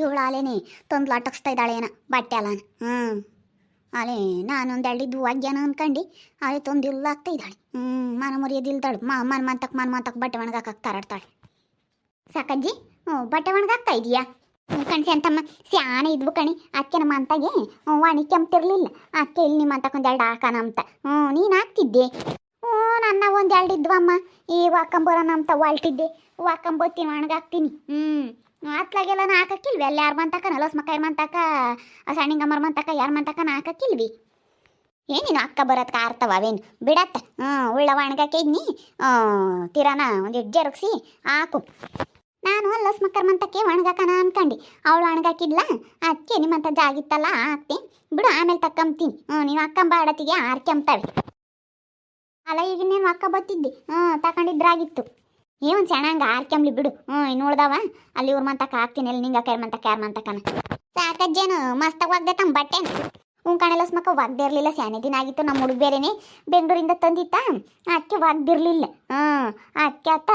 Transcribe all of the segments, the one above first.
ಇವಳು ಅಲೇನೆ ತಂದು ಲಟಕ್ಸ್ತಾ ಇದ್ದಾಳೆ ಏನ, ಬಟ್ಟೆ ಅಲ್ಲ ಹ್ಞೂ ಅಲೇ ನಾನೊಂದು ಹಳ್ಳಿದ್ದು ವಾಗ್ಯಾನ ಅನ್ಕಂಡು ಅಲೆ ತಂದು ಇಲ್ಲ ಆಗ್ತಾ ಇದ್ದಾಳೆ. ಹ್ಞೂ ಮನ ಮುರಿಯೋದಿಲ್ದಾಳು ಮ, ಮನ ಮಂತಕ್ಕೆ ಮನ ಮಂತಕ್ಕೆ ಬಟ್ಟೆ ಒಣಗಾಕಕ್ಕೆ ತಾರಾಡ್ತಾಳೆ ಸಾಕಜ್ಜಿ ಹ್ಞೂ ಬಟ್ಟೆ ಒಣಗಾಕ್ತಾ ಇದೀಯಾ ಕಣ್ಸಿ ಅಂತಮ್ಮ, ಸ್ಯಾನೆ ಇದ್ವು ಕಣಿ, ಅಕ್ಕಿನ ನಮ್ಮ ಅಂತಾಗೆ ವಾಣಿ ಕೆಂಪ್ತಿರ್ಲಿಲ್ಲ ಅಕ್ಕೆ ಇಲ್ಲಿ ನಿಮ್ಮ ಅಂತಕ್ಕೊಂದು ಎರಡು ಹಾಕೋಣ ಅಂತ. ಹ್ಞೂ ನೀನು ಹಾಕ್ತಿದ್ದೆ? ಹ್ಞೂ ನನ್ನ ಒಂದು ಎರಡು ಇದ್ವಮ್ಮ. ಈ ವಾಕಂಬರೋಣ ಅಂತ ಹೊಲ್ಟಿದ್ದೆ ವಾಕಂಬೋತೀನಿ ಒಣಗಾಕ್ತೀನಿ. ಹ್ಞೂ ಅತ್ಲಾಗೆಲ್ಲ ನಾ ಹಾಕಕ್ಕಿಲ್ವಿ. ಅಲ್ಲಿ ಯಾರು ಮಂತಕ ನಲೋಸ್ ಮಕ್ಕ ಯಾರು ಮಂತಕ ಸಣ್ಣಿಂಗಮ್ಮರ ಮಂತಕ, ಯಾರು ಮಂತಕ ನಾ ಹಾಕಕ್ಕಿಲ್ವಿ. ಏನೇನು ಅಕ್ಕ ಬರತ್ಕ ಆರ್ತವ ಅವೇನು? ಬಿಡತ್ತ. ಹ್ಞೂ ಉಳ್ಳ ಒಣಗಾಕೆ ಇದ್ನಿ ತಿರಾನ ಒಂದು ಜರುಗ್ಸಿ ಹಾಕು. ನಾನು ಲಸ್ ಮಕ್ಕರ್ ಮಂತಕ್ಕೆ ಒಣಗಾಕನ ಅನ್ಕಂಡು. ಅವಳು ಒಣಗಾಕಿದ್ಲ ಅದಕ್ಕೆ ನಿಮ್ಮಂತ ಜಾಗಿತ್ತಲ್ಲ ಹಾಕ್ತಿ ಬಿಡು, ಆಮೇಲೆ ತಕ್ಕಂಬ್ತೀನಿ. ಹ್ಞೂ ನೀವು ಅಕ್ಕಂಬಾಡತಿಗೆ ಆರ್ಕೆಂಬ್ತಾವೆ ಅಲ್ಲ, ಈಗ ನೀನು ಅಕ್ಕ ಬತ್ತಿದ್ದಿ ಹ್ಞೂ ತಗೊಂಡಿದ್ರಾಗಿತ್ತು ಏನು ಚೆನ್ನಾಗ ಆರ್ಕೆಂಬ್ಲಿ ಬಿಡು. ಹ್ಞೂ ಇನ್ನು ಉಳ್ದಾವ. ಅಲ್ಲಿ ಇವ್ರ ಮಂತಕ ಹಾಕ್ತೀನಿ, ಅಲ್ಲಿ ನಿಂಗೆ ಕೈರ್ ಮಂತಕ, ಯಾರ ಮಂತಕನ. ಸಾಕಜ್ಜೇನು, ಮಸ್ತಾಗಿ ಒಗ್ದೆ ತಮ್ಮ ಬಟ್ಟೆ ಹ್ಞೂ ಕಣಲಸ್ ಮಕ್ಕ ಒಗ್ದೇ ಇರಲಿಲ್ಲ ಸ್ಯಾನೆ ದಿನ ಆಗಿತ್ತು ನಮ್ಮ ಹುಡುಗ ಬೇರೆನೆ. ಬೆಂಗಳೂರಿಂದ ತಂದಿತ್ತ. ಅದಕ್ಕೆ ಒಗ್ದಿರ್ಲಿಲ್ಲ ಹ್ಞೂ ಅದಕ್ಕೆ ಅತ್ತ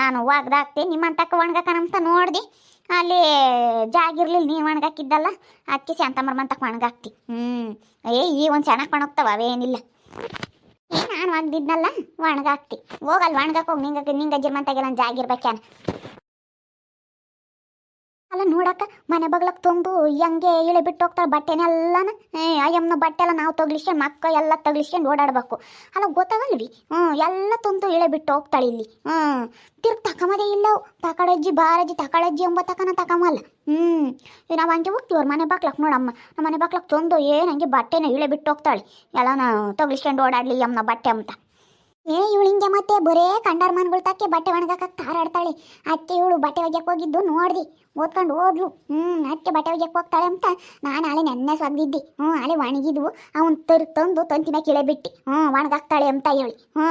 ನಾನು ಒಗ್ದಾಕ್ತೆ ನಿಮ್ಮಂತಕ್ಕ ಒಣಗಾಕನಂತ ನೋಡ್ದೆ. ಅಲ್ಲಿ ಜಾಗಿರ್ಲಿಲ್ಲ ನೀನು ಒಣಗಾಕಿದ್ದಲ್ಲ. ಅದಕ್ಕೆ ಶಾಂತಮ್ಮರ ಮಂತಕ್ಕೆ ಒಣಗಾಕ್ತಿ. ಹ್ಞೂ ಏ, ಈ ಒಂದು ಚೆನ್ನಾಗಿ ಒಣಗ್ತಾವ, ಅವೇನಿಲ್ಲ. ನಾನು ಒಗ್ದಿದ್ನಲ್ಲ ಒಣಗಾಕ್ತಿ. ಹೋಗಲ್ಲ ಒಣಗಾಕ ಹೋಗಿ ನಿಂಗ ನಿಂಗ ನಾನು ಜಾಗಿರ್ಬೇಕ್ಯಾನ ಅಲ್ಲ ನೋಡಕ್ಕ, ಮನೆ ಬಗ್ಲಕ್ ತುಂಬು, ಹೆಂಗೆ ಇಳಿ ಬಿಟ್ಟು ಹೋಗ್ತಾಳೆ ಬಟ್ಟೆನೆಲ್ಲನ ಅಯ್ಯಮ್ಮನ ಬಟ್ಟೆ ಎಲ್ಲ ನಾವು ತಗ್ಲಿಸ್ಕೊಂಡು ಮಕ್ಕ ಎಲ್ಲ ತಗ್ಲಿಸ್ಕೊಂಡು ಓಡಾಡ್ಬೇಕು. ಅಲ್ಲ ಗೊತ್ತಾಗಲ್ವಿ? ಹ್ಞೂ ಎಲ್ಲ ತುಂಬು ಇಳೆ ಬಿಟ್ಟು ಹೋಗ್ತಾಳೆ ಇಲ್ಲಿ. ಹ್ಞೂ ತಿರ್ಗಿ ತಕಮದೇ ಇಲ್ಲ ತಕಡಜ್ಜಿ, ಬಾರಜ್ಜಿ, ತಕಳಜ್ಜಿ ಎಂಬ ತಕನ ತಕಮಲ್ಲ. ಹ್ಞೂ ನಾವು ಹಂಗೆ ಹೋಗ್ತೀವಿ ಅವ್ರ ಮನೆ ಬಾಕ್ಲಕ್ ನೋಡಮ್ಮ. ನಮ್ಮ ಮನೆ ಬಾಕ್ಲಕ್ ತೊಂದು ಏನು ಹಂಗೆ ಬಟ್ಟೆನ ಇಳೆ ಬಿಟ್ಟು ಹೋಗ್ತಾಳೆ. ಎಲ್ಲ ನಾವು ತಗ್ಲಿಸ್ಕೊಂಡು ಓಡಾಡ್ಲಿ ಅಮ್ಮನ ಬಟ್ಟೆ ಅಂತ. ಏ, ಇವಳು ಹಿಂಗೆ ಮತ್ತೆ ಬರೇ ಕಂಡರ್ ಮನ್ಗಳು ತಕ್ಕೆ ಬಟ್ಟೆ ಒಣಗಾಕ ತಾರಾಡ್ತಾಳೆ ಅತ್ತೆ ಇವಳು ಬಟ್ಟೆ ಒಗ್ಯಕ್ಕೆ ಹೋಗಿದ್ದು ನೋಡ್ದಿ. ಓದ್ಕೊಂಡು ಹೋದ್ಲು ಹ್ಞೂ ಅತ್ತೆ ಬಟ್ಟೆ ಒಗ್ಯಕ್ಕೆ ಹೋಗ್ತಾಳೆ ಅಂತ ನಾನು ಅಲೆ ನೆನ್ನೆ ಸಗ್ದಿದ್ದೆ. ಹ್ಞೂ ಅಲೆ ಒಣಗಿದ್ವು. ಅವ್ನು ತರ್ ತಂದು ತಂತಿನ ಕಿಳೆ ಬಿಟ್ಟು. ಹ್ಞೂ ಒಣಗಾಕ್ತಾಳೆ ಅಂತ ಹೇಳಿ. ಹ್ಞೂ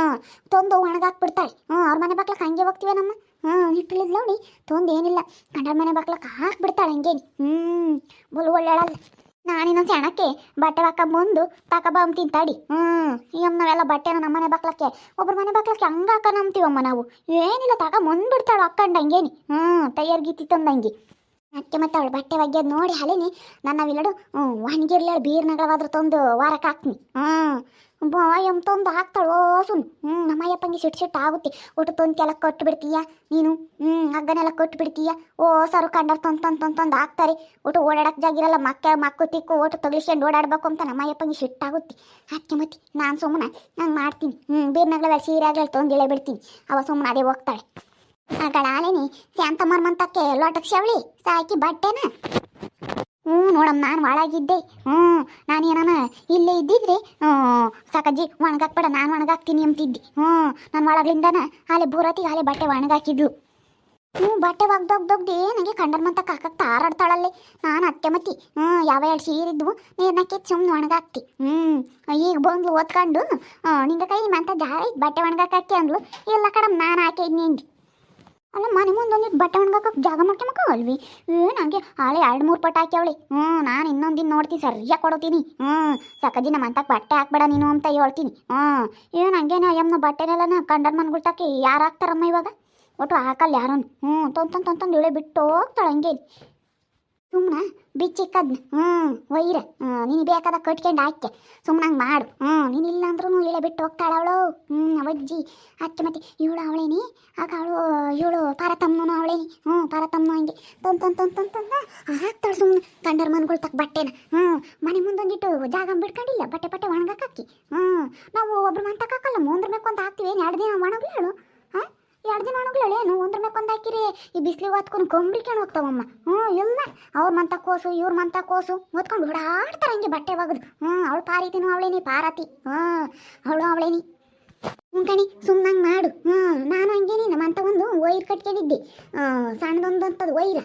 ತಂದು ಒಣಗಾಕ್ಬಿಡ್ತಾಳೆ. ಹ್ಞೂ ಅವ್ರ ಮನೆ ಬಾಕ್ಲಕ್ಕೆ ಹಂಗೆ ಹೋಗ್ತೀವಿ ನಮ್ಮ ಹ್ಞೂ ಇಟ್ಟಿಲ್ಲ ನೋಡಿ. ತೊಂದು ಏನಿಲ್ಲ. ಕಂಡರ್ ಮನೆ ಬಾಕ್ಲಕ್ಕೆ ಹಾಕ್ಬಿಡ್ತಾಳೆ ಹಂಗೇನಿ. ಹ್ಞೂ ಬಲು ಒಳ್ಳೆಯಳಲ್ಲ. ನಾನಿನ್ನೊಂದು ಸೆಣಕ್ಕೆ ಬಟ್ಟೆ ಬಂದು ತಕಬಾಮ್ ತಿಂತಾಡಿ ಹ್ಞೂ ಈ ಅಮ್ಮ ನಾವೆಲ್ಲ ಬಟ್ಟೆನ ನಮ್ಮನೆ ಬಾಕ್ಲಕ್ಕೆ ಒಬ್ಬರ ಮನೆ ಬಾಕ್ಲಕ್ಕೆ ಹಂಗೆ ಹಾಕೊಂಬಂತೀವಮ್ಮ ನಾವು. ಏನಿಲ್ಲ, ತಕ ಮುಂದ್ಬಿಡ್ತಾಳು ಹಂಗೇನಿ. ಹ್ಞೂ ತಯಾರು ಗೀತಿ ತಂದಂಗೆ. ಅಕ್ಕೆ ಮತ್ತೆ ಅವಳು ಬಟ್ಟೆ ಒಗ್ಯೋದು ನೋಡಿ ಹಲೇನಿ ನನ್ನ ವಿಲಡು ಹ್ಞೂ ಒಣಗಿರ್ಲೇಳು ಬೀರ್ನಗಳವಾದ್ರೂ ತಂದು ವಾರಕ್ಕೆ ಹಾಕ್ತೀನಿ ಹ್ಞೂ ಅಯ್ಯಮ್ಮ ತಂದು ಸುನ್ ಹ್ಞೂ ನಮ್ಮ ಅಯ್ಯಪ್ಪಂಗೆ ಸಿಟ್ಟು ಸಿಟ್ಟು ಆಗುತ್ತೆ. ಊಟ ತೊಂತೆಲ್ಲ ಕೊಟ್ಟು ಬಿಡ್ತೀಯ ನೀನು? ಹ್ಞೂ ಹಗ್ಗನೆಲ್ಲ ಕೊಟ್ಟು ಬಿಡ್ತೀಯ ಓ, ಸಾರು ಕಂಡರ್ ತಂದು ತಂದು ತಂದು ತಂದು ಹಾಕ್ತಾರೆ. ಊಟ ಓಡಾಡಕ್ಕೆ ಜಾಗಿರಲ್ಲ ಮಕ್ಕ, ಮಕ್ಕು ತಿಕ್ಕು, ಊಟ ತಗಿಸ್ಕೊಂಡು ಓಡಾಡ್ಬೇಕು ಅಂತ ನಮ್ಮ ಅಯ್ಯಪ್ಪಂಗೆ ಸಿಟ್ಟಾಗುತ್ತೆ ಅದಕ್ಕೆ ಮತ್ತೆ ನಾನು ಸುಮ್ಮನೆ ನಾನು ಮಾಡ್ತೀನಿ. ಹ್ಞೂ ಬೀರ್ನಗಳ ಸೀರೆ ಆಗಲಿ ತೊಂದು ಇಳೆ ಬಿಡ್ತೀನಿ. ಅವ ಸುಮ್ಮನೆ ಅದೇ ಹೋಗ್ತಾಳೆ. ಆಗಳಾಲೇನಿ ಶಾಂತಮ್ಮರ ಮಂತಕ್ಕೆ ಲೋಟಕ್ಕೆ ಶವಳಿ ಸಾಕಿ ಬಟ್ಟೆನ. ಹ್ಞೂ ನೋಡಮ್ಮ, ನಾನು ಒಳಗಿದ್ದೆ ಹ್ಞೂ, ನಾನು ಏನಾನ ಇಲ್ಲೇ ಇದ್ದಿದ್ರೆ, ಹ್ಞೂ, ಸಾಕಜ್ಜಿ ಒಣಗಾಕ್ಬೇಡ, ನಾನು ಒಣಗಾಕ್ತೀನಿ ಅಂತಿದ್ದೆ. ಹ್ಞೂ, ನಾನು ಒಳಗ್ಲಿಂದನ ಹಾಲೆ ಬೂರತಿಗೆ ಹಾಲೆ ಬಟ್ಟೆ ಒಣಗಾಕಿದ್ಲು. ಹ್ಞೂ, ಬಟ್ಟೆ ಒಗ್ದೊಗ್ದೊಗ್ದು ನನಗೆ ಕಂಡರ್ ಮಂತ ಕಾಕಕ್ಕೆ ತಾರಾಡ್ತಾಳಲ್ಲಿ. ನಾನು ಅತ್ತೆ ಮತ್ತಿ ಹ್ಞೂ, ಯಾವ ಎರಡು ಸೀರಿದ್ವು ನೀರ್ನಕ್ಕೆ ಸುಮ್ಮನೆ ಒಣಗಾಕ್ತಿ. ಹ್ಞೂ, ಈಗ ಬಂದ್ಲು ಓದ್ಕೊಂಡು ನಿಂಗೆ ಕೈ ಮಂತ ಜಾರ ಬಟ್ಟೆ ಒಣಗಾಕಿ ಅಂದ್ಲು. ಇಲ್ಲ ಕಡಮ್ ನಾನು ಹಾಕಿದ್ನಿ ಅಂದಿ ಅಲ್ಲ ಮನೆ ಮುಂದೆ ಬಟ್ಟೆ ಒಣಗಾಕಕ್ಕೆ ಜಾಗ ಮಾಡ್ಕೊಂಬಕ ಅಲ್ವಿ? ಏನು ಹಂಗೆ ಹಾಳೆ ಎರಡು ಮೂರು ಪಟ್ಟು ಹಾಕ್ಯಾವಳಿ. ಹ್ಞೂ ನಾನು ಇನ್ನೊಂದಿನ ನೋಡ್ತೀನಿ, ಸರಿಯಾಗಿ ಕೊಡೋತೀನಿ. ಹ್ಞೂ ಸಕಜಿ ನಮ್ಮ ಅಂತಕ್ಕೆ ಬಟ್ಟೆ ಹಾಕ್ಬೇಡ ನೀನು ಅಂತ ಹೇಳ್ತೀನಿ. ಹ್ಞೂ ಏನು ಬಟ್ಟೆನೆಲ್ಲ ನಾ ಕಂಡರ್ ಮನ್ ತಕ್ಕೆ ಯಾರು ಹಾಕ್ತಾರಮ್ಮ ಇವಾಗ? ಒಟ್ಟು ಹಾಕಲ್ಲ ಯಾರನ್ನು ಹ್ಞೂ ತೊಂತಂದು ತೊಂತಂದು ತೊಂದ್ ತೊಂದ್ ಇಳೆ ಬಿಟ್ಟು ಹೋಗ್ತಾಳೆ ಹಂಗೆ ಸುಮ್ಮನೆ ಬಿಚ್ಚಿಕ್ಕದ್ನ ಹ್ಞೂ ವೈರ ನೀನು ಬೇಕಾದ ಕಟ್ಕೊಂಡು ಹಾಕಿ ಸುಮ್ಮನೆ ಮಾಡು. ಹ್ಞೂ ನೀನು ಇಲ್ಲ ಅಂದ್ರೂ ಇಳೆ ಬಿಟ್ಟು ಹೋಗ್ತಾಳೆ ಅವಳು. ಹ್ಞೂ ಅವಜ್ಜಿ ಅತ್ತೆ ಮತ್ತೆ, ಇವಳು ಅವಳೇನಿ? ಆಗ ಅವಳು, ಇವಳು ಪಾರತಮ್ಮನೂ ಅವಳೇನಿ. ಹ್ಞೂ ಪಾರತಮ್ಮ ಹಂಗೆ. ತಂತ ತೊಂದ್ ತೊಂದ್ ಹಾಕ್ತಾಳೆ ಸುಮ್ಮನೆ ಕಂಡರ್ ಮನ್ಗಳು ತಕ್ಕ ಬಟ್ಟೆನ. ಹ್ಞೂ ಮನೆ ಮುಂದೊಂದಿಟ್ಟು ಜಾಗ ಬಿಡ್ಕೊಂಡಿಲ್ಲ ಬಟ್ಟೆ ಬಟ್ಟೆ ಒಣಗಾಕಿ ಹ್ಞೂ ನಾವು ಒಬ್ರು ಮನೆ ತಕ್ಕಾಕಲ್ಲ ಮುಂದ್ರ ಅಂತ ಹಾಕ್ತೀವಿ ಏನು ಎರಡು ದಿನ ಒಣಗ್ಲಿ ಹೇಳು ಹಾಂ? ಎರಡು ದಿನ ಒಣಗ್ಲೇಳು ಏನು ಒಂದ್ರ ಮೇಲೆ ಹಾಕಿರಿ. ಈ ಬಿಸಿಲಿಗೆ ಹೊತ್ಕೊಂಡು ಕೊಂಬ್ರಿಕೊಂಡು ಹೋಗ್ತಾವಮ್ಮ. ಹ್ಞೂ ಇಲ್ಲ. ಅವ್ರ ಮಂತ ಕೋಸು, ಇವ್ರ ಮಂತ ಕೋಸು. ಹೊತ್ಕೊಂಡು ಓಡಾಡ್ತಾರೆ ಹಂಗೆ ಬಟ್ಟೆ ಒಗದು. ಹ್ಞೂ ಅವಳು ಪಾರಿತಿನೂ ಅವಳೇನಿ ಪಾರತಿ. ಹ್ಞೂ ಅವಳು ಅವಳೇನಿ ಹ್ಞೂ ಕಣಿ ಸುಮ್ಮನಂಗೆ ಮಾಡು. ಹ್ಞೂ ನಾನು ಹಂಗೇನಿ ನಮ್ಮಂತ ಒಂದು ವೈರ್ ಕಟ್ಕೊಂಡಿದ್ದೆ. ಸಣ್ಣದೊಂದು ಅಂತದು ವೈರ.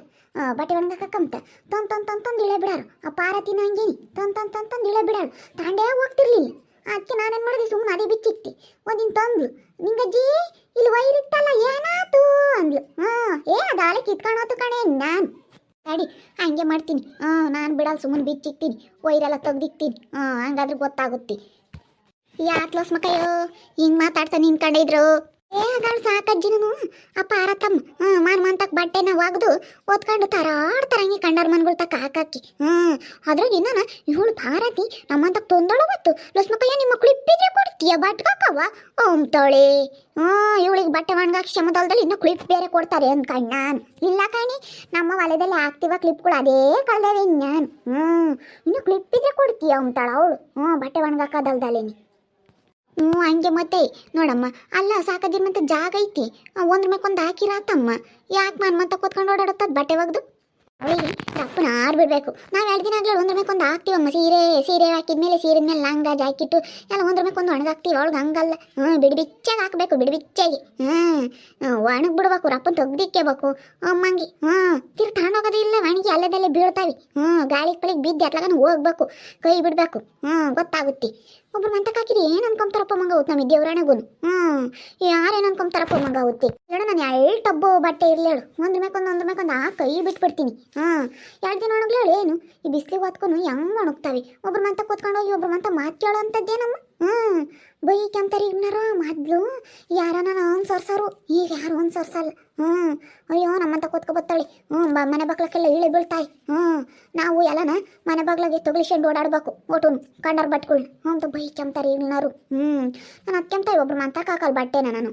ಬಟ್ಟೆ ಒಣಗಾಕಂತ ತಂದ್ ತಂದ್ ತಂದ್ ಇಳೆ ಬಿಡಾರು. ಆ ಪಾರತಿನ ಹಂಗೇನಿ ತಂದ್ ತಂದ್, ತಂದು ಇಳೆ ಬಿಡಾರು. ತಾಂಡೇ ಹೋಗ್ತಿರ್ಲಿಲ್ಲ ಅದಕ್ಕೆ ನಾನೇನು ಮಾಡಿದೆ? ಸುಮ್ಮನೆ ಅದೇ ಬಿಚ್ಚಿಕ್ತಿ ಒಂದಿನ ತಂದ್ಲು. ನಿಂಗಜ್ಜಿ, ಇಲ್ಲಿ ವೈರ್ ಇತ್ತಲ್ಲ ಏನಾತು ಅಂದ್ಲು. ಹಾಂ, ಏ, ಅದು ಆಲೆ ಕಿತ್ಕೊಂಡೋತು ಕಣೆ ನಾನು. ತಡಿ, ಹಂಗೆ ಮಾಡ್ತೀನಿ. ಹಾಂ, ನಾನು ಬಿಡಲ್ಲ ಸುಮ್ಮನೆ ಬಿಚ್ಚಿಕ್ತೀನಿ ವೈರೆಲ್ಲ ತೆಗ್ದಿಕ್ತೀನಿ ಹಾಂ, ಹಂಗಾದ್ರೆ ಗೊತ್ತಾಗುತ್ತೆ. ಯಾತ್ಲೋಸ್ ಲೋಸ್ ಮಕ್ಕಯ್ಯೋ ಹಿಂಗೆ ಮಾತಾಡ್ತಾ ನಿಂತ್ಕೊಂಡಿದ್ರು. ಏ ಅದಾಳು ಸಾಕಜ್ಜಿನೂ ಅಪ್ಪ ಆರತಮ್ಮ ಹ್ಞೂ ಮಾರ್ ಮಂತಕ್ ಬಟ್ಟೆನ ಒಗ್ದು ಓದ್ಕೊಂಡು ತರಾಡ್ತಾರ ಹಂಗೆ ಕಂಡಾರ ಮನ್ಗಳು ತಕ್ಕ ಹಾಕಾಕಿ. ಹ್ಞೂ ಅದ್ರಾಗ ಇನ್ನ ಇವಳು ಭಾರತಿ ನಮ್ಮಂತಕ್ ತೊಂದಳು ಬತ್ತು ಲಸ್ಮಕಯ್ಯ ನಿಮ್ಮ ಮಕ್ಕಳು ಇಪ್ಪಿದ್ರೆ ಕೊಡ್ತೀಯ ಬಟ್ಕಕ್ಕವ ಓಮ್ತಾಳೆ ಹ್ಞೂ ಇವಳಿಗೆ ಬಟ್ಟೆ ಒಣಗಾಕಿ ಶ್ರಮದಲ್ದಲ್ಲಿ ಇನ್ನೂ ಕ್ಲಿಪ್ ಬೇರೆ ಕೊಡ್ತಾರೆ ಅಂತ ನಾನು ಇಲ್ಲ ಕಾಣಿ, ನಮ್ಮ ವಲಯದಲ್ಲಿ ಆಗ್ತಿವ ಕ್ಲಿಪ್ಗಳು ಅದೇ ಕಳ್ದವೆ ನಾನು ಹ್ಞೂ ಇನ್ನು ಕ್ಲಿಪ್ ಇದ್ರೆ ಕೊಡ್ತೀಯ ಅಂತಾಳ ಅವಳು? ಹ್ಞೂ ಬಟ್ಟೆ ಒಣಗಾಕದಲ್ದಲೇನಿ ಹ್ಞೂ, ಹಂಗೆ ಮತ್ತೆ. ನೋಡಮ್ಮ, ಅಲ್ಲ, ಸಾಕದಿರ್ ಜಾಗ ಐತಿ. ಒಂದ್ರ ಮೇಕೊಂದು ಹಾಕಿರಾತಮ್ಮ. ಯಾಕೆ ಮನ್ ಮತ್ತೆ ಕೂತ್ಕೊಂಡು ಓಡಾಡುತ್ತದ ಬಟ್ಟೆ ಒಗ್ದು. ತಪ್ಪನ ಆಡ್ಬಿಡ್ಬೇಕು ನಾವು ಎರಡು ದಿನ ಆಗ್ಲೇ ಒಂದ್ರ ಒಂದು ಹಾಕ್ತೀವಮ್ಮ ಸೀರೆ ಸೀರೆ ಹಾಕಿದ್ಮೇಲೆ ಸೀರೆ ಮೇಲೆ ಲಂಗ, ಜಾಕೆಟು, ಎಲ್ಲ ಒಂದ್ರ ಒಂದು ಒಣಗಾಕ್ತೀವಿ ಅವಳಿಗೆ ಹಂಗಲ್ಲ. ಹ್ಞೂ ಬಿಡಿ ಬಿಚ್ಚಾಗಿ ಹಾಕಬೇಕು, ಬಿಡಿ ಬಿಚ್ಚಾಗಿ. ಹ್ಞೂ ಒಣಗಿ ಬಿಡ್ಬೇಕು, ರಪ್ಪನ್ ತೆಗ್ದಿಕ್ಕೇಬೇಕು. ಅಮ್ಮಂಗೆ ಹ್ಞೂ ತಿರ್ ತಗೊಂಡೋಗೋದಿಲ್ಲ ಒಣಗಿ ಅಲ್ಲದಲ್ಲೇ ಬೀಳ್ತಾವೆ. ಹ್ಞೂ ಗಾಳಿ ಪಳಿಗೆ ಬಿದ್ದು ಎಟ್ಲಾಗನ ಹೋಗ್ಬೇಕು, ಕೈ ಬಿಡಬೇಕು. ಹ್ಞೂ ಗೊತ್ತಾಗುತ್ತೆ. ಒಬ್ರು ಮಂತಕ್ಕೆ ಹಾಕಿದ್ರೆ ಏನು ಅನ್ಕೊಂತಾರಪ್ಪ ಮಂಗ ಆಗುತ್ತೆ ನಮ್ಮ ದೇವ್ರಾಣಗೂ ಹ್ಞೂ ಯಾರೇನು ಅನ್ಕೊಂತಾರಪ್ಪ ಮಂಗ ಆಗುತ್ತೆ ಹೇಳು, ನಾನು ಎರಡು ಟಬ್ಬು ಬಟ್ಟೆ ಇರಲಿ ಹೇಳು. ಒಂದ್ರ ಮೇಕೊಂದು ಒಂದ್ರ ಮೇಕೊಂದು ಆ ಕೈ ಬಿಟ್ಬಿಡ್ತೀನಿ. ಹ್ಞೂ ಎರಡು ದಿನ ಒಣಗ್ಲಿ ಏನು? ಈ ಬಿಸಿಲಿಗೆ ಹೊತ್ಕೊಂಡು ಹೆಂಗೆ ಒಣಗ್ತಾವೆ? ಒಬ್ರು ಮಂತ ಕೂತ್ಕೊಂಡು ಹೋಗಿ ಒಬ್ರು ಮಂತ ಮಾತು ಕೇಳೋಂಥದ್ದೇನಮ್ಮ ಹ್ಞೂ ಬೈಕ್ ಅಂತಾರೆ ಈಗ್ನಾರ ಮೊದ್ಲು ಯಾರನ ಅನ್ಸರ್ಸರು ಈಗ ಯಾರು ಅನ್ಸರ್ಸಲ್ಲ ಹ್ಞೂ ಅಯ್ಯೋ ನಮ್ಮಂತ ಕೂತ್ಕೊ ಬತ್ತಾಳೆ. ಹ್ಞೂ ಬ ಮನೆ ಬಾಗ್ಲಕ್ಕೆಲ್ಲ ಇಳಿ ಬೀಳ್ತಾಯಿ ಹ್ಞೂ ನಾವು ಎಲ್ಲನ ಮನೆ ಬಾಗ್ಲಾಗೆ ತೊಗಲಿಸ್ಕೊಂಡು ಓಡಾಡ್ಬೇಕು ಒಟ್ಟು ಕಂಡರ್ ಬಟ್ಗಳು ಅಂತ ಬೈಕ್ ಅಂತಾರೆ ಈಗ್ನಾರು ಹ್ಞೂ ನಾನು ಅತ್ಕೆಂತಾಯಿ ಒಬ್ರು ಮಂತ ಕಾಕಲ್ ಬಟ್ಟೆನ ನಾನು.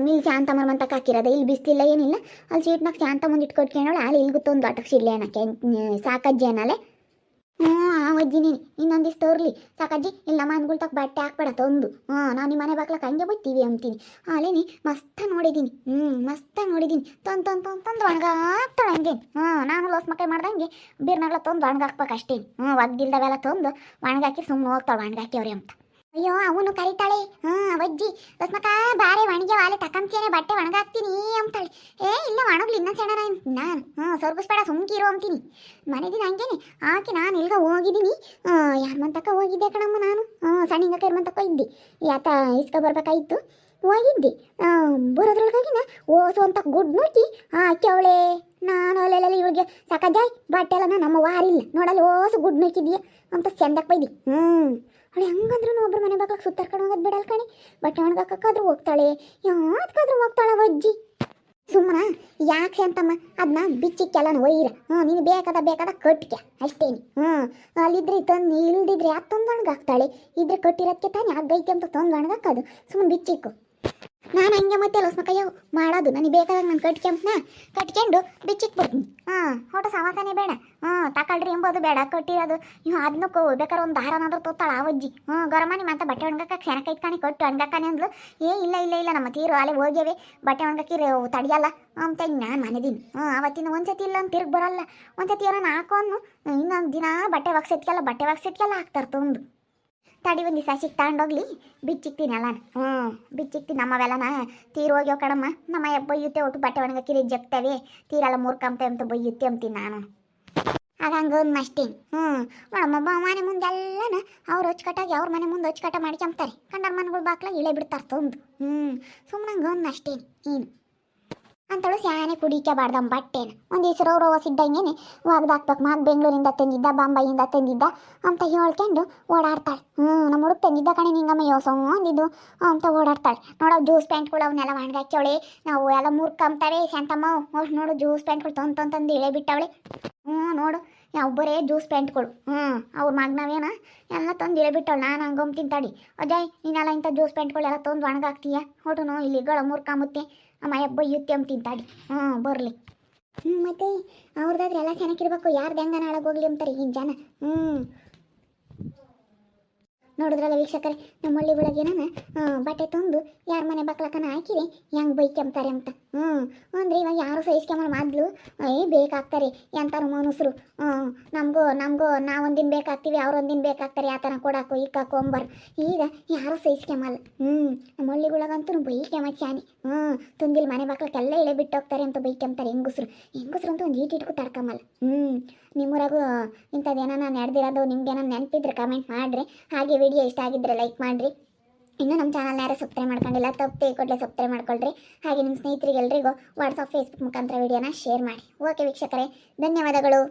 ಇಲ್ಲಿ ಶಾಂತಮ್ಮನ ಮಂತಕ್ಕೆ ಹಾಕಿರೋದು ಇಲ್ಲಿ ಬಿಸ್ತಿಲ್ಲ, ಏನಿಲ್ಲ. ಅಲ್ಲಿ ಸೀಟ್ನಾಗ ಶಾಂತ ಮುಂದೆ ಇಟ್ಕೊಟ್ಕೊಂಡವಳು, ಅಲ್ಲಿ ಇಲ್ಲಿ ಗೊತ್ತೊಂದು ಆಟಕ್ಕೆ ಸಿಡ್ಲಿ ಅನ್ನಕ್ಕೆ ಸಾಕಜ್ಜಿ ಅನ್ನಲೆ. ಹ್ಞೂ ಆ ಅಜ್ಜಿ ನೀನು, ಇನ್ನೊಂದಿಷ್ಟು ತೋರ್ಲಿ. ಸಾಕಜ್ಜಿ, ಇಲ್ಲ ನಮ್ಮ ಅನ್ಗುಳ್ ತಕ್ಕ ಬಟ್ಟೆ ಹಾಕ್ಬೇಡ, ತೊಂದು. ಹಾಂ ನಾನು ನಿಮ್ಮ ಮನೆ ಬಾಗ್ಲಕ್ಕೆ ಹಂಗೆ ಬೈತೀವಿ ಅಂತೀನಿ. ಅಲ್ಲೇನಿ ಮಸ್ತ ನೋಡಿದ್ದೀನಿ ಹ್ಞೂ ಮಸ್ತ ನೋಡಿದ್ದೀನಿ ತಂದು ತಂದು ತಂದು ತಂದು ಒಣಗಾಕ್ತಾಳೆ ಹಂಗೆ. ಹ್ಞೂ ನಾನು ಲೋಸ್ ಮಕ್ಕಳು ಮಾಡ್ದಂಗೆ ಬೀರ್ನಾಗ್ಲ ತಂದು ಒಣಗಾಕ್ಬೇಕು ಅಷ್ಟೇ. ಹ್ಞೂ ಒಗ್ದಿಲ್ದವೆಲ್ಲ ತೊಂದು ಒಣಗಾಕಿ ಸುಮ್ಮನೆ ಹೋಗ್ತಾಳೆ ಒಣಗಾಕಿವ್ರಿ ಅಂತ. ಅಯ್ಯೋ, ಅವನು ಕರಿತಾಳೆ. ಹ್ಞೂ ಅವಜ್ಜಿ ರಸ್ಮಕ ಬಾರೆ ಒಣಗೆ ವಾಲೆ ತಕಂತೇನೆ ಬಟ್ಟೆ ಒಣಗಾಕ್ತೀನಿ ಅಂತಾಳೆ ಏ, ಇಲ್ಲ ಒಣಗ್ಲಿ ಇನ್ನ ಸಣ್ಣ ನಾನು. ಹ್ಞೂ ಸೊರ್ಗಿಸ್ಬೇಡ, ಸುಮ್ಕಿರು ಅಂತೀನಿ ಮನೆ ದಿನ ಹಂಗೇನೆ. ಆಕೆ, ನಾನು ಇಲ್ಗ ಹೋಗಿದ್ದೀನಿ. ಯಾರ್ಮಂತಕ್ಕ ಹೋಗಿದ್ದೆ ಕಣಮ್ಮ ನಾನು. ಹ್ಞೂ ಸಣ್ಣ ಹಿಂಗಕ್ಕ ಮಂತಕ್ಕ ಇದ್ದೆ. ಯಾತ ಇಸ್ಕ ಬರ್ಬೇಕಾಗಿತ್ತು ಹೋಗಿದ್ದೆ. ಬರೋದ್ರೊಳಗಾಗಿನ ಓಸು ಅಂತ ಗುಡ್ ನೋಡ್ತಿ. ಆ ಅವಳೆ. ನಾನು ಅಲ್ಲೆಲ್ಲ ಇವಳಿಗೆ ಸಾಕಾಜಾಯ್ ಬಟ್ಟೆ ಎಲ್ಲ ನಮ್ಮ ವಾರಿಲ್ಲ. ನೋಡಲ್ಲಿ ಓಸು ಗುಡ್ ನೋಕಿದ್ಯಾ ಅಂತ ಚಂದಕ್ಕೆ ಬೈದಿ. ಹ್ಞೂ ಅವಳು ಹೆಂಗಂದ್ರೂ ಒಬ್ರು ಮನೆ ಬಾಗ್ಲಕ್ಕೆ ಸುತ್ತಾರ್ಕೊಂಡು ಹೋಗೋದು ಬಿಡಲ್ ಕಣೆ. ಬಟ್ಟೆ ಒಣಗಾಕಾದ್ರೂ ಹೋಗ್ತಾಳೆ. ಯಾವ್ದಕ್ಕಾದ್ರೂ ಹೋಗ್ತಾಳ ಅಜ್ಜಿ. ಸುಮ್ಮನ ಯಾಕೆ ಅಂತಮ್ಮ ಅದನ್ನ ಬಿಚ್ಚಿಕ್ಕೆಲ್ಲ ಒಯ್ಯಿರ. ಹ್ಞೂ ನೀನು ಬೇಕಾದ ಬೇಕಾದ ಕಟ್ಕೆ ಅಷ್ಟೇನಿ. ಹ್ಞೂ ಅಲ್ಲಿದ್ರೆ ತಂದು, ಇಲ್ದಿದ್ರೆ ಯಾಕೆ ತಂದು ಒಣಗಾಕ್ತಾಳೆ ಇದ್ರೆ ಕಟ್ಟಿರೋದಕ್ಕೆ ತಾನೇ ಆಗೈತೆ ಅಂತ ತಂದು ಒಣಗಾಕೋದು ಸುಮ್ಮನೆ ಬಿಚ್ಚಿಕ್ಕು. ನಾನು ಹಂಗೆ ಮತ್ತೆ ಲಸ್ಮಕಯ್ಯ ಮಾಡೋದು, ನನಗೆ ಬೇಕಾದಾಗ ನಾನು ಕಟ್ಕೊಂಬನ, ಕಟ್ಕೊಂಡು ಬಿಚ್ಚಿಕ್ ಬಿಡ್ತೀನಿ. ಹಾಂ, ಹೊಟ್ಟ ಸಮಾಸನೆ ಬೇಡ. ಹ್ಞೂ ತಕೊಳ್ರಿ ಎಂಬುದು ಬೇಡ, ಕಟ್ಟಿರೋದು. ಇವು ಅದನ್ನು ಕೋ ಬೇಕಾದ್ರೆ ಒಂದು ದಾರನಾದ್ರೂ ತೊತ್ತಾಳ ಅವಜ್ಜಿ ಹ್ಞೂ ಗರಮನಿ ಮತ್ತೆ ಬಟ್ಟೆ ಒಣಗಕ್ಕೆ ಸೆನಕ ಇಟ್ಕಾಣಿ ಕೊಟ್ಟು ಒಣಗಾಕಾನೆ ಅಂದ್ಲು. ಏ, ಇಲ್ಲ ಇಲ್ಲ ಇಲ್ಲ, ನಮ್ಮ ತೀರು ಅಲ್ಲೇ ಹೋಗ್ಯವೆ. ಬಟ್ಟೆ ಒಣಗಕ್ಕಿರಿ ತಡಿಯಲ್ಲ. ಅಂತ ನಾನು ಮನೆದೀನಿ. ಹ್ಞೂ ಅವತ್ತಿನ ಒಂದ್ಸತಿ ಇಲ್ಲ ಅಂತ ತಿರ್ಗಿ ಬರಲ್ಲ. ಒಂದ್ಸತಿ ಏನೋ ಹಾಕೋನು ಇನ್ನೊಂದು ದಿನ ಬಟ್ಟೆ ಒಗ್ಸೆಟ್ಗೆಲ್ಲ ಬಟ್ಟೆ ಒಗ್ಸೆಟ್ಗೆಲ್ಲ ಹಾಕ್ತಾರೆ ತಂದು. ತಡಿ ಒಂದು ದಿವಸ ಸಿಕ್ ತಗೊಂಡೋಗ್ಲಿ. ಬಿಚ್ಚಿಕ್ತೀನಿ ಹ್ಞೂ ಬಿಚ್ಚಿಕ್ತೀನಿ ನಮ್ಮವೆಲ್ಲನ. ತೀರ್ ಹೋಗ್ಯೋ ಕಣಮ್ಮ. ನಮ್ಮ ಬೈಯುತ್ತೆ, ಒಟ್ಟು ಬಟ್ಟೆ ಒಣಗಕ್ಕಿರಿ ಜಗ್ತವೆ. ತೀರೆಲ್ಲ ಮೂರ್ಕಂತೆ ಅಂತ ಬೈಯುತ್ತೆ ಅಂತೀನಿ ನಾನು. ಆಗ ಹಂಗೆ ಅಷ್ಟೇ ಹ್ಞೂ ನೋಡಮ್ಮ ಮನೆ ಮುಂದೆ ಎಲ್ಲನ ಅವ್ರು ಹೊಚ್ಕಟ್ಟಾಗಿ ಅವ್ರ ಮನೆ ಮುಂದೆ ಅಚ್ಚುಕಟ್ಟ ಮಾಡ್ಕೊಂಬ್ತಾರೆ. ಕಂಡರ ಮನೆಗಳು ಬಾಕ್ಲಾಗ ಇಳೆ ಬಿಡ್ತಾರೆ ತಂದು. ಹ್ಞೂ ಸುಮ್ಮನೆ ಹಂಗೆ ಅಷ್ಟೇ ಏನು ಅಂತಳು ಸ್ಯಾನೆ ಕುಡಿಕಬಾರ್ದಮ್ಮ ಬಟ್ಟೆನ. ಒಂದು ಹೆಸರು ಅವ್ರು ಸಿದ್ದಂಗೆನೆ ಒಗ್ದಾಕ್ಬೇಕು. ಮಾ ಬೆಂಗಳೂರಿಂದ ತಂದಿದ್ದ, ಬಾಂಬೈಯಿಂದ ತಂದಿದ್ದ ಅಂತ ಹೇಳ್ಕೊಂಡು ಓಡಾಡ್ತಾಳೆ. ಹ್ಞೂ ನಮ್ಮ ಹುಡುಗ ತಂದಿದ್ದ ಕಣೆ ನಿಂಗಮ್ಮ ಯೋಸೋ ಅಂದಿದ್ದು ಅಂತ ಓಡಾಡ್ತಾಳೆ. ನೋಡೋ, ಜ್ಯೂಸ್ ಪ್ಯಾಂಟ್ಗಳು ಅವನ್ನೆಲ್ಲ ಒಣಗಾಕ್ಯವಳೆ. ನಾವು ಎಲ್ಲ ಮೂರ್ಕಂತಾವೆ ಶಾಂತಮ್ಮ. ನೋಡು, ಜ್ಯೂಸ್ ಪ್ಯಾಂಟ್ಗಳು ತಂದು ತಂದು ಇಳೆ ಬಿಟ್ಟವಳೆ. ಹ್ಞೂ ನೋಡು. ಒಬ್ಬರೇ ಜ್ಯೂಸ್ ಪ್ಯಾಂಟ್ಗಳು ಹ್ಞೂ ಅವ್ರ ಮಗನವೇನ? ಎಲ್ಲ ತಂದು ಇಳಿಬಿಟ್ಟವಳು, ನಾನು ಹಂಗಮ್ ತಿಂತಾಡಿ. ಅಜಯ್ ನೀನೆಲ್ಲ ಇಂಥ ಜ್ಯೂಸ್ ಪ್ಯಾಂಟ್ಗಳೆಲ್ಲ ತಂದು ಒಣಗಾಕ್ತೀಯ? ಹೊಟುನು ಇಲ್ಲಿ ಗಳ ಅಮ್ಮ ಹಬ್ಬ ಯುತ್ತೆ ಅಂತ ತಿಂತಾಡಿ. ಹ್ಞೂ ಬರಲಿ. ಹ್ಞೂ ಮತ್ತೆ ಅವ್ರದ್ದಾದ್ರೆ ಎಲ್ಲ ಚೆನ್ನಾಗಿರ್ಬೇಕು ಯಾರ್ದು ಹೆಂಗ ನಾಳಗೆ ಹೋಗ್ಲಿ ಅಂತಾರೆ ಹಿಂಗೆ ಜನ. ಹ್ಞೂ ನೋಡಿದ್ರಲ್ಲ ವೀಕ್ಷಕರೇ, ನಮ್ಮ ನಾನು ಬಟ್ಟೆ ತಂದು ಯಾರ ಮನೆ ಬಕ್ಲಕ್ಕನ ಹಾಕಿರಿ ಹೆಂಗೆ ಬೈಕೆಂಬ್ತಾರೆ ಅಂತ. ಹ್ಞೂ ಅಂದ್ರೆ ಇವಾಗ ಯಾರು ಸಹಿಸ್ಕೊಂಬ ಮೊದಲು ಏ, ಬೇಕಾಗ್ತಾರೆ ಎಂತಾರು ಮನುಷ್ಯರು ಹ್ಞೂ ನಮಗೂ ನಮಗೂ, ನಾವೊಂದಿನ ಬೇಕಾಗ್ತೀವಿ, ಅವ್ರೊಂದಿನ ಬೇಕಾಗ್ತಾರೆ, ಆ ಥರ ಕೊಡಾಕು ಈಗ ಕೊಂಬರ್ ಈಗ ಯಾರು ಸಹಿಸ್ಕೊಂಬಲ್ಲ ಹ್ಞೂ ನಮ್ಮ ಹಳ್ಳಿಗಳಾಗಂತೂ ಬೈಕೆಂಬ ಚಾನಿ. ಹ್ಞೂ ತುಂದಿಲ್ ಮನೆ ಬಕ್ಲಕ್ಕೆಲ್ಲ ಇಳೆ ಬಿಟ್ಟು ಹೋಗ್ತಾರೆ ಅಂತ ಬೈಕೆಂಬ್ತಾರೆ ಹೆಂಗಸ್ರು. ಹೆಂಗಸ್ರು ಅಂತ ಒಂದು ಈಟ್ ಇಟ್ಕೊ ತಡ್ಕೊಂಬಲ್ಲ ಹ್ಞೂ ನಿಮ್ಮೂರಾಗೂ ಇಂಥದ್ದೇನ ನಡೆದಿರೋದು ನಿಮ್ಗೇನೋ ನೆನಪಿದ್ರೆ ಕಮೆಂಟ್ ಮಾಡಿರಿ. ಹಾಗೆ ವಿಡಿಯೋ ಇಷ್ಟ ಆಗಿದ್ರೆ ಲೈಕ್ ಮಾಡಿರಿ. ಇನ್ನೂ ನಮ್ಮ ಚಾನಲ್ನ ಯಾರು ಸಬ್ಸ್ಕ್ರೈಬ್ ಮಾಡ್ಕೊಂಡಿಲ್ಲ, ತಪ್ಪು ಕೊಡಲೇ ಸಬ್ಸ್ಕ್ರೈಬ್ ಮಾಡ್ಕೊಳ್ರಿ. ಹಾಗೆ ನಿಮ್ಮ ಸ್ನೇಹಿತರಿಗೆ ಎಲ್ಲರಿಗೂ ವಾಟ್ಸಪ್ ಫೇಸ್ಬುಕ್ ಮುಖಾಂತರ ವಿಡಿಯೋನ ಶೇರ್ ಮಾಡಿ. ಓಕೆ ವೀಕ್ಷಕರೇ, ಧನ್ಯವಾದಗಳು.